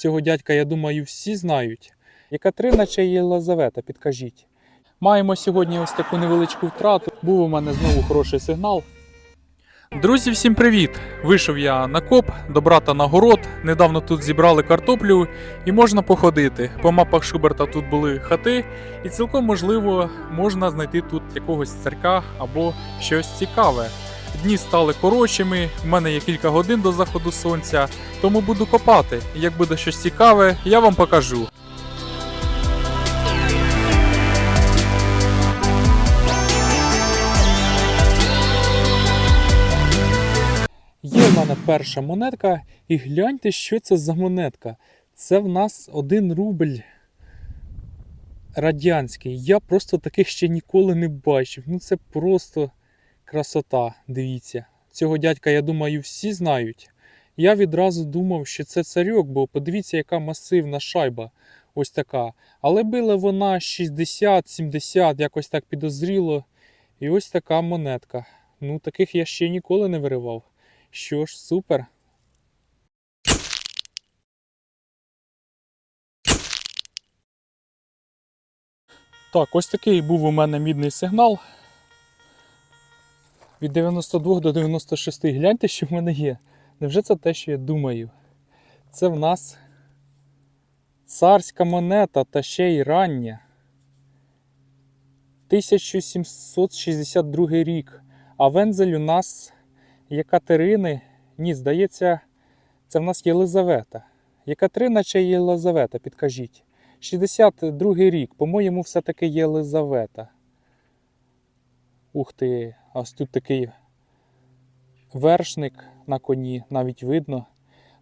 Цього дядька, я думаю, всі знають. Екатерина чи Єлизавета, підкажіть. Маємо сьогодні ось таку невеличку втрату. Був у мене знову хороший сигнал. Друзі, всім привіт! Вийшов я на коп до брата на город. Недавно тут зібрали картоплю і можна походити. По мапах Шуберта тут були хати, і цілком можливо можна знайти тут якогось царька або щось цікаве. Дні стали коротшими, в мене є кілька годин до заходу сонця, тому буду копати. Як буде щось цікаве, я вам покажу. Є в мене перша монетка, і гляньте, що це за монетка. Це в нас один рубль радянський. Я просто таких ще ніколи не бачив. Ну це просто красота. Дивіться. Цього дядька, я думаю, всі знають. Я відразу думав, що це царьок, бо подивіться, яка масивна шайба. Ось така. Але била вона 60-70, якось так підозріло. І ось така монетка. Ну, таких я ще ніколи не виривав. Що ж, супер. Так, ось такий був у мене мідний сигнал. Від 92 до 96. Гляньте, що в мене є. Невже це те, що я думаю? Це в нас царська монета та ще й рання. 1762 рік. А вензель у нас Єкатерини. Ні, здається, це в нас Єлизавета. Єкатерина чи Єлизавета, підкажіть. 62 рік, по-моєму, все-таки Єлизавета. Ух ти, ось тут такий вершник на коні, навіть видно.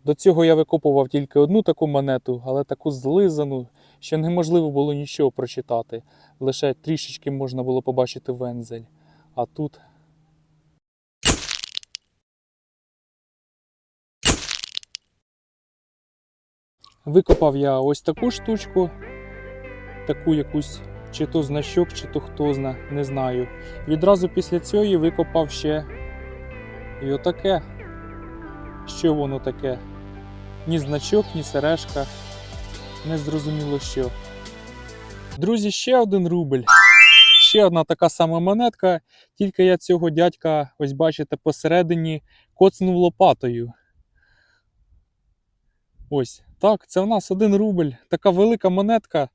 До цього я викопував тільки одну таку монету, але таку злизану, що неможливо було нічого прочитати. Лише трішечки можна було побачити вензель. А тут Викопав я ось таку штучку, таку якусь, чи то значок, чи то хто зна, не знаю. Відразу після цієї викопав ще і отаке. Що воно таке? Ні значок, ні сережка. Не зрозуміло що. Друзі, ще один рубль. Ще одна така сама монетка, тільки я цього дядька, ось бачите, посередині коцнув лопатою. Ось, так, це в нас один рубль, така велика монетка.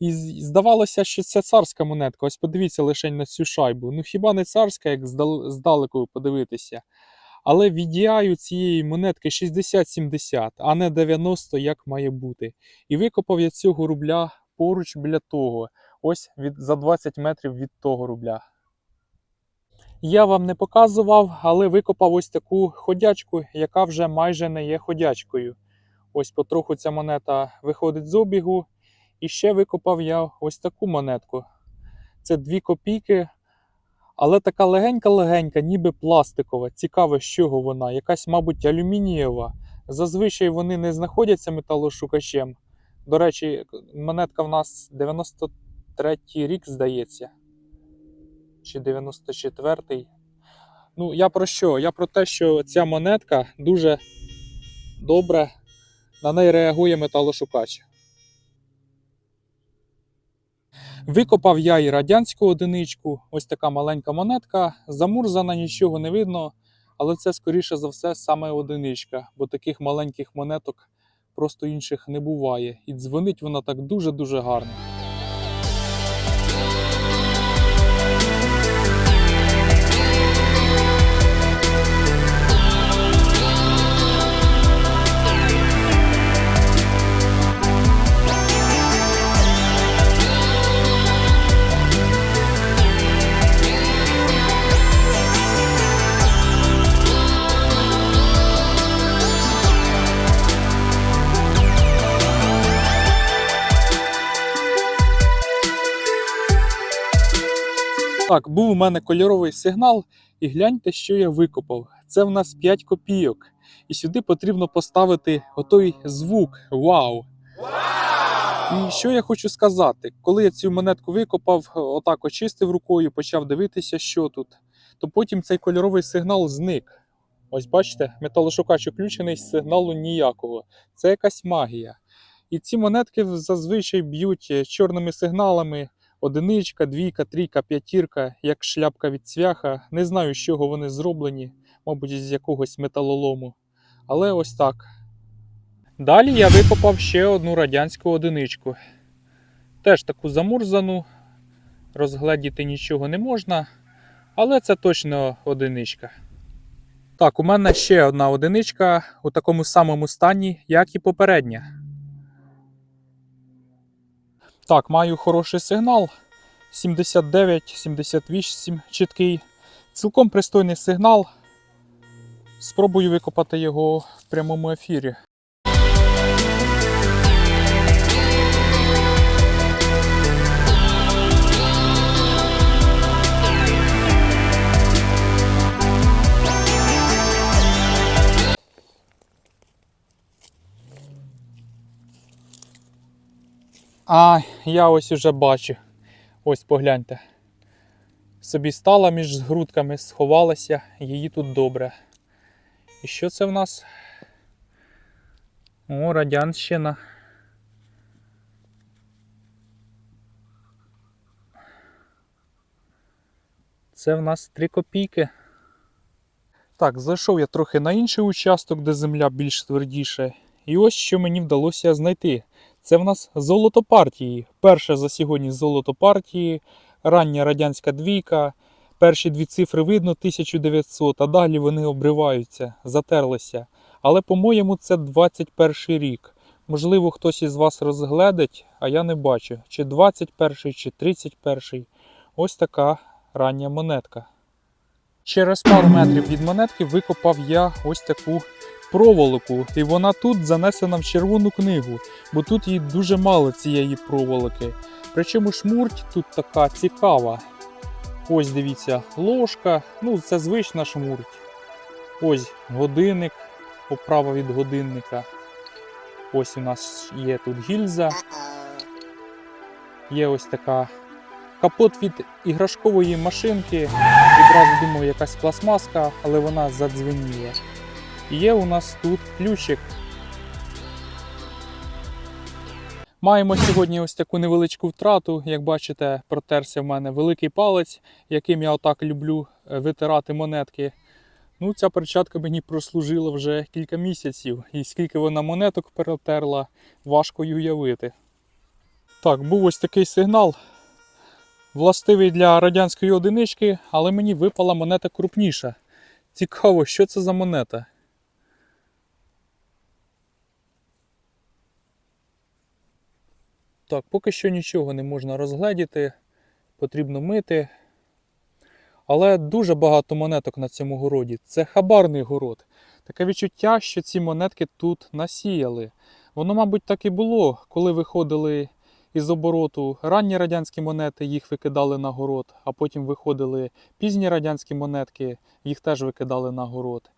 І здавалося, що це царська монетка. Ось подивіться лише на цю шайбу. Ну хіба не царська, як здал- здалеку подивитися. Але VDI цієї монетки 60-70, а не 90, як має бути. І викопав я цього рубля поруч біля того. Ось від, за 20 метрів від того рубля. Я вам не показував, але викопав ось таку ходячку, яка вже майже не є ходячкою. Ось потроху ця монета виходить з обігу. І ще викопав я ось таку монетку. Це 2 копійки, але така легенька-легенька, ніби пластикова. Цікаво, з чого вона. Якась, мабуть, алюмінієва. Зазвичай вони не знаходяться металошукачем. До речі, монетка в нас 93-й рік, здається. Чи 94-й. Ну, я про що? Я про те, що ця монетка дуже добре на неї реагує металошукач. Викопав я і радянську одиничку, ось така маленька монетка. Замурзана, нічого не видно, але це, скоріше за все, саме одиничка, бо таких маленьких монеток просто інших не буває. І дзвонить вона так дуже-дуже гарно. Так, був у мене кольоровий сигнал, і гляньте, що я викопав. Це в нас 5 копійок. І сюди потрібно поставити отой звук. Вау! І що я хочу сказати, коли я цю монетку викопав, отак очистив рукою, почав дивитися, що тут, то потім цей кольоровий сигнал зник. Ось бачите, металошукач включений сигналу ніякого. Це якась магія. І ці монетки зазвичай б'ють е, чорними сигналами. Одиничка, двійка, трійка, п'ятірка, як шляпка від цвяха. Не знаю, з чого вони зроблені, мабуть, з якогось металолому. Але ось так. Далі я викопав ще одну радянську одиничку. Теж таку замурзану, розгледіти нічого не можна, але це точно одиничка. Так, у мене ще одна одиничка у такому самому стані, як і попередня. Так, маю хороший сигнал. 79-78 чіткий. Цілком пристойний сигнал. Спробую викопати його в прямому ефірі. А, я ось уже бачу. Ось погляньте. Собі стала між грудками, сховалася, її тут добре. І що це в нас? О, радянщина. Це в нас 3 копійки. Так, зайшов я трохи на інший участок, де земля більш твердіша. І ось що мені вдалося знайти. Це в нас золото партії. Перше за сьогодні золото партії, рання радянська двійка. Перші дві цифри видно 1900, а далі вони обриваються, затерлися. Але, по-моєму, це 21 рік. Можливо, хтось із вас розгледить, а я не бачу. Чи 21, чи 31. Ось така рання монетка. Через пару метрів від монетки викопав я ось таку проволоку, і вона тут занесена в червону книгу, бо тут її дуже мало цієї проволоки. Причому шмурть тут така цікава. Ось дивіться, ложка, ну це звична шмурть. Ось годинник, оправа від годинника. Ось у нас є тут гільза. Є ось така капот від іграшкової машинки. Відразу думав, якась пластмаска, але вона задзвеніла. Є у нас тут ключик. Маємо сьогодні ось таку невеличку втрату. Як бачите, протерся в мене великий палець, яким я отак люблю е, витирати монетки. Ну, ця перчатка мені прослужила вже кілька місяців, і скільки вона монеток перетерла, важко й уявити. Так, був ось такий сигнал. Властивий для радянської одинички, але мені випала монета крупніша. Цікаво, що це за монета. Так, поки що нічого не можна розгледіти, потрібно мити. Але дуже багато монеток на цьому городі. Це хабарний город. Таке відчуття, що ці монетки тут насіяли. Воно, мабуть, так і було, коли виходили із обороту ранні радянські монети, їх викидали на город, а потім виходили пізні радянські монетки, їх теж викидали на город.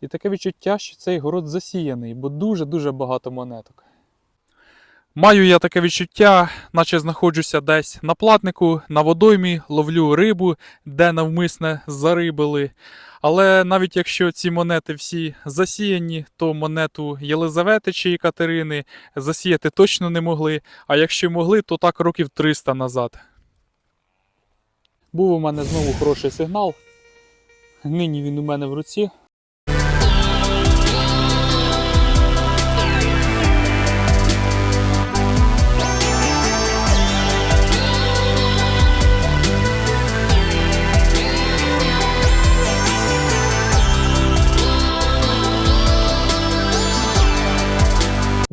І таке відчуття, що цей город засіяний, бо дуже-дуже багато монеток. Маю я таке відчуття, наче знаходжуся десь на платнику, на водоймі, ловлю рибу, де навмисне зарибили. Але навіть якщо ці монети всі засіяні, то монету Єлизавети чи Катерини засіяти точно не могли. А якщо могли, то так років 300 назад. Був у мене знову хороший сигнал. Нині він у мене в руці.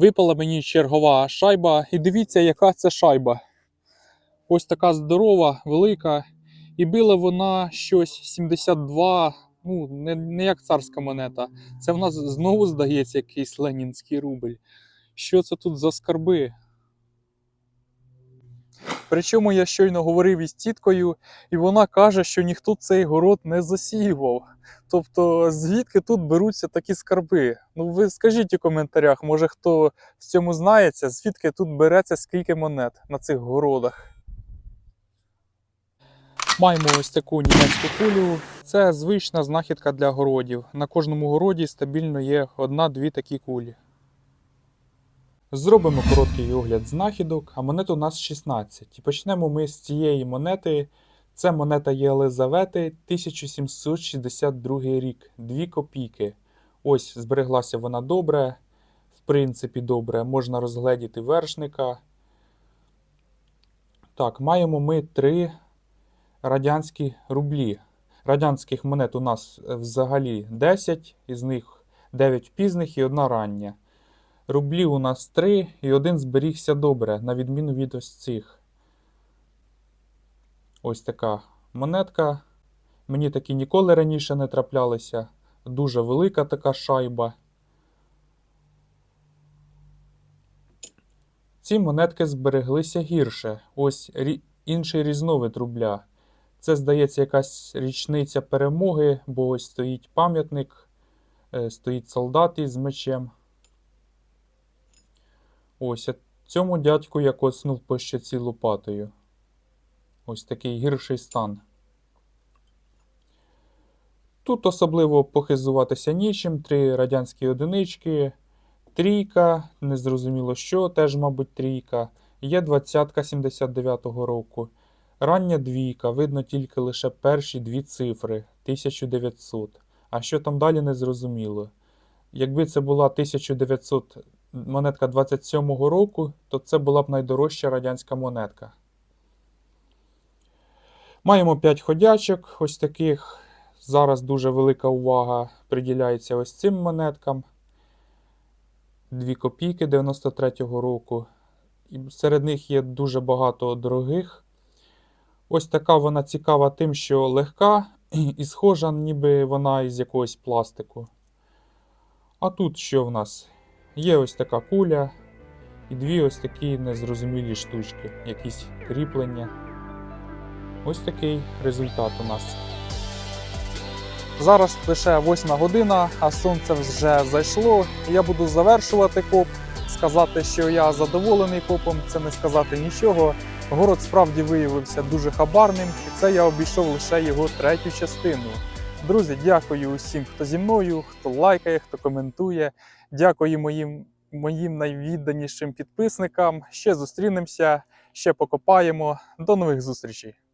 Випала мені чергова шайба, і дивіться, яка це шайба. Ось така здорова, велика. І била вона щось 72, ну, не, не як царська монета. Це в нас знову здається якийсь ленінський рубль. Що це тут за скарби? Причому я щойно говорив із тіткою, і вона каже, що ніхто цей город не засіював. Тобто, звідки тут беруться такі скарби? Ну ви скажіть у коментарях, може хто в цьому знається, звідки тут береться скільки монет на цих городах. Маємо ось таку німецьку кулю. Це звична знахідка для городів. На кожному городі стабільно є одна-дві такі кулі. Зробимо короткий огляд знахідок, а монет у нас 16. І почнемо ми з цієї монети. Це монета Єлизавети 1762 рік, 2 копійки. Ось збереглася вона добре, в принципі, добре. Можна розгледіти вершника. Так, маємо ми три радянські рублі. Радянських монет у нас е, взагалі 10, із них 9 пізних і одна рання. Рублів у нас 3 і один зберігся добре, на відміну від ось цих. Ось така монетка. Мені такі ніколи раніше не траплялися. Дуже велика така шайба. Ці монетки збереглися гірше. Ось інший різновид рубля. Це, здається, якась річниця перемоги, бо ось стоїть пам'ятник, е, стоїть солдат із мечем. Ось цьому дядьку я коцнув по щоці лопатою. Ось такий гірший стан. Тут особливо похизуватися нічим. Три радянські одинички, трійка, незрозуміло що, теж, мабуть, трійка. Є двадцятка 79-го року. Рання двійка, видно тільки лише перші дві цифри 1900. А що там далі не зрозуміло. Якби це була 1900 монетка 27-го року, то це була б найдорожча радянська монетка. Маємо 5 ходячок, ось таких. Зараз дуже велика увага приділяється ось цим монеткам. 2 копійки 93-го року. І серед них є дуже багато дорогих. Ось така вона цікава тим, що легка і схожа, ніби вона із якогось пластику. А тут що в нас? Є ось така куля і дві ось такі незрозумілі штучки, якісь кріплення. Ось такий результат у нас. Зараз лише 8 година, а сонце вже зайшло. Я буду завершувати коп. Сказати, що я задоволений копом, це не сказати нічого. Город справді виявився дуже хабарним, і це я обійшов лише його третю частину. Друзі, дякую усім, хто зі мною, хто лайкає, хто коментує. Дякую моїм, моїм найвідданішим підписникам. Ще зустрінемося, ще покопаємо. До нових зустрічей!